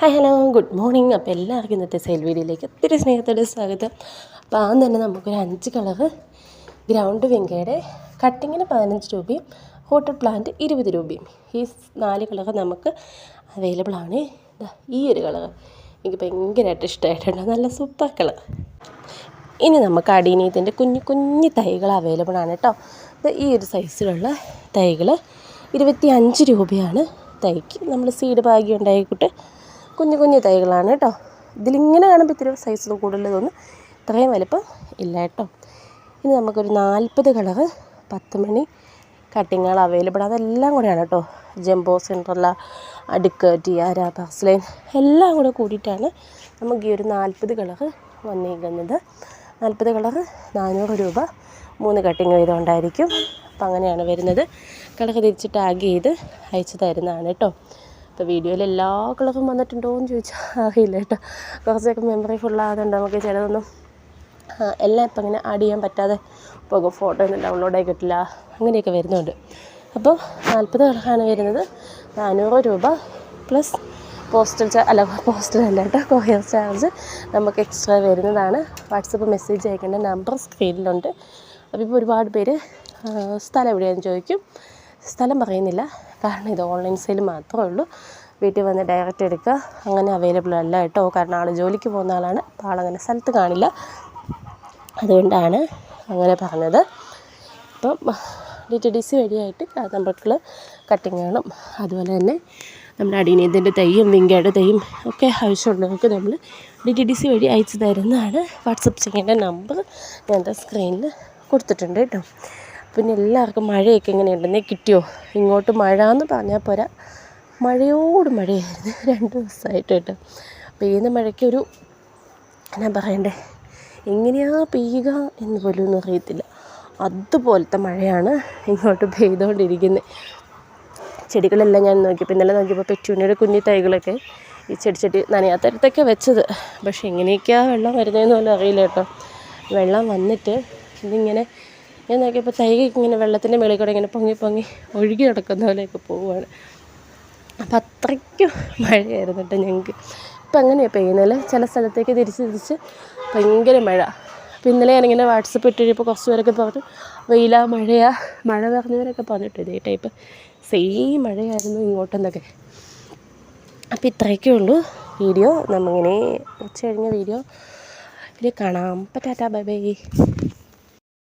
Hi hello good morning അപ്പോൾ എല്ലാവർക്കും ഇന്നത്തെ സെയിൽ വീഡിയോയിലേക്ക് ഒത്തിരി സ്നേഹത്തോടെ സ്വാഗതം. അപ്പോൾ ആദ്യം തന്നെ നമുക്കൊരു അഞ്ച് കളറ് ഗ്രൗണ്ട് വെങ്കയുടെ കട്ടിങ്ങിന് പതിനഞ്ച് രൂപയും ഹോട്ടൽ പ്ലാന്റ് ഇരുപത് രൂപയും. ഈ നാല് കളറ് നമുക്ക് അവൈലബിൾ ആണ്. ഈ ഒരു കളർ എനിക്ക് ഭയങ്കരമായിട്ട് ഇഷ്ടമായിട്ടുണ്ട്. നല്ല സൂപ്പർ കളർ ഇനി നമുക്ക് അടീനീതിന്റെ കുഞ്ഞു കുഞ്ഞു തൈകൾ അവൈലബിൾ ആണ് കേട്ടോ ഈ ഒരു സൈസിലുള്ള തൈകൾ ഇരുപത്തി അഞ്ച് രൂപയാണ് തൈക്ക്. നമ്മൾ സീഡ് ഭാഗ്യം ഉണ്ടായിക്കൂട്ട് കുഞ്ഞു കുഞ്ഞു തൈകളാണ് കേട്ടോ. ഇതിലിങ്ങനെ കാണുമ്പോൾ ഇത്തിരി സൈസ് കൂടുതൽ തോന്നും ഇത്രയും വലിപ്പം ഇല്ല കേട്ടോ. ഇനി നമുക്കൊരു നാൽപ്പത് കളർ പത്ത് മണി കട്ടിങ്ങുകൾ അവൈലബിൾ അതെല്ലാം കൂടെയാണ് കേട്ടോ. ജംബോ സെൻട്രല്ല അടുക്ക് ടിയാര പാസ്ലൈൻ എല്ലാം കൂടെ കൂടിയിട്ടാണ് നമുക്ക് ഈ ഒരു നാൽപ്പത് കളറ് വന്നിരിക്കുന്നത് നാൽപ്പത് കളർ നാനൂറ് രൂപ മൂന്ന് കട്ടിങ് വീതമുണ്ടായിരിക്കും അപ്പം അങ്ങനെയാണ് വരുന്നത്. കളർ തിരിച്ച് ടാഗ് ചെയ്ത് അയച്ചു തരുന്നതാണ് കേട്ടോ. അപ്പോൾ വീഡിയോയിൽ എല്ലാ കളറും വന്നിട്ടുണ്ടോ എന്ന് ചോദിച്ചാൽ അറിയില്ല കേട്ടോ. കുറച്ചൊക്കെ മെമ്മറി ഫുള്ളാകുന്നുണ്ട് നമുക്ക് ചിലതൊന്നും എല്ലാം ഇപ്പം ഇങ്ങനെ ആഡ് ചെയ്യാൻ പറ്റാതെ പോകും ഫോട്ടോ ഒന്നും ഡൗൺലോഡ് ആയി കിട്ടില്ല അങ്ങനെയൊക്കെ വരുന്നുണ്ട്. അപ്പോൾ നാൽപ്പത് കളറാണ് വരുന്നത്. നാനൂറ് രൂപ പ്ലസ് പോസ്റ്റൽ ചാർജ് അല്ല പോസ്റ്റൽ അല്ല കേട്ടോ കൊറിയർ ചാർജ് നമുക്ക് എക്സ്ട്രാ വരുന്നതാണ്. വാട്സപ്പ് മെസ്സേജ് അയക്കേണ്ട നമ്പർ സ്ക്രീനിലുണ്ട് അപ്പോൾ ഇപ്പോൾ ഒരുപാട് പേര് സ്ഥലം എവിടെയാണെന്ന് ചോദിക്കും. സ്ഥലം പറയുന്നില്ല. കാരണം ഇത് ഓൺലൈൻ സെയിൽ മാത്രമേ ഉള്ളൂ. വീട്ടിൽ വന്ന് ഡയറക്റ്റ് എടുക്കുക. അങ്ങനെ അവൈലബിൾ അല്ല കേട്ടോ. കാരണം ആൾ ജോലിക്ക് പോകുന്ന ആളാണ്. അപ്പോൾ ആളങ്ങനെ സ്ഥലത്ത് കാണില്ല. അതുകൊണ്ടാണ് അങ്ങനെ പറഞ്ഞത്. അപ്പം ഡി ടി ഡി സി വഴിയായിട്ട് നമുക്ക് കട്ടിങ്ങുകളും അതുപോലെ തന്നെ നമ്മുടെ അടീനീതിന്റെ തൈയും വിങ്കയുടെ തൈയും ഒക്കെ ആവശ്യമുള്ളവർക്ക് നമ്മൾ ഡി ടി ഡി സി വഴി അയച്ചു തരുന്നതാണ്. വാട്സപ്പ് ചെയ്യേണ്ട നമ്പർ ഞാൻ സ്ക്രീനിൽ കൊടുത്തിട്ടുണ്ട് കേട്ടോ. പിന്നെ എല്ലാവർക്കും മഴയൊക്കെ എങ്ങനെയുണ്ടെന്നേ കിട്ടിയോ? ഇങ്ങോട്ട് മഴ എന്ന് പറഞ്ഞാൽ പോരാ. മഴയോട് മഴയായിരുന്നു. രണ്ട് ദിവസമായിട്ട് കേട്ടോ. പെയ്യുന്ന മഴയ്ക്കൊരു എന്നാ പറയണ്ടേ? എങ്ങനെയാ പെയ്യുക എന്ന് പോലും ഒന്നും അറിയത്തില്ല. അതുപോലത്തെ മഴയാണ് ഇങ്ങോട്ട് പെയ്തുകൊണ്ടിരിക്കുന്നത് ചെടികളെല്ലാം ഞാൻ നോക്കിയപ്പോൾ ഇന്നലെ നോക്കിയപ്പോൾ പെറ്റൂണിയുടെ കുഞ്ഞി തൈകളൊക്കെ ഈ ചെടി ചെടി നനയാത്തരത്തൊക്കെ വെച്ചത്. പക്ഷേ എങ്ങനെയൊക്കെയാണ് വെള്ളം വരുന്നതെന്ന് പോലും അറിയില്ല കേട്ടോ. വെള്ളം വന്നിട്ട് ഇതിങ്ങനെ ഞാൻ നോക്കിയപ്പോൾ തൈകൾ ഇങ്ങനെ വെള്ളത്തിന്റെ മേളിൽ കൂടെ ഇങ്ങനെ പൊങ്ങി പൊങ്ങി ഒഴുകി നടക്കുന്ന പോലെയൊക്കെ പോവുകയാണ്. അപ്പം അത്രയ്ക്കും മഴയായിരുന്നു കേട്ടോ ഞങ്ങൾക്ക് ഇപ്പം അങ്ങനെയാണ് പെയ്യുന്നത് ചില സ്ഥലത്തേക്ക് തിരിച്ച് തിരിച്ച് ഭയങ്കര മഴ. അപ്പം ഇന്നലെ ഞാനിങ്ങനെ വാട്സപ്പ് ഇട്ടിട്ടപ്പോൾ കുറച്ച് പേരൊക്കെ പറഞ്ഞു വെയിലാ മഴയാ. മഴ പറഞ്ഞവരൊക്കെ പറഞ്ഞിട്ട് ഇതേ ടൈപ്പ് സെയിം മഴയായിരുന്നു ഇങ്ങോട്ടെന്നൊക്കെ. അപ്പം ഇത്രയൊക്കെ ഉള്ളൂ വീഡിയോ. നമ്മിങ്ങനെ ഉച്ച കഴിഞ്ഞ വീഡിയോ. ഇത് കാണാം. പറ്റാറ്റാ ബൈ ബൈ.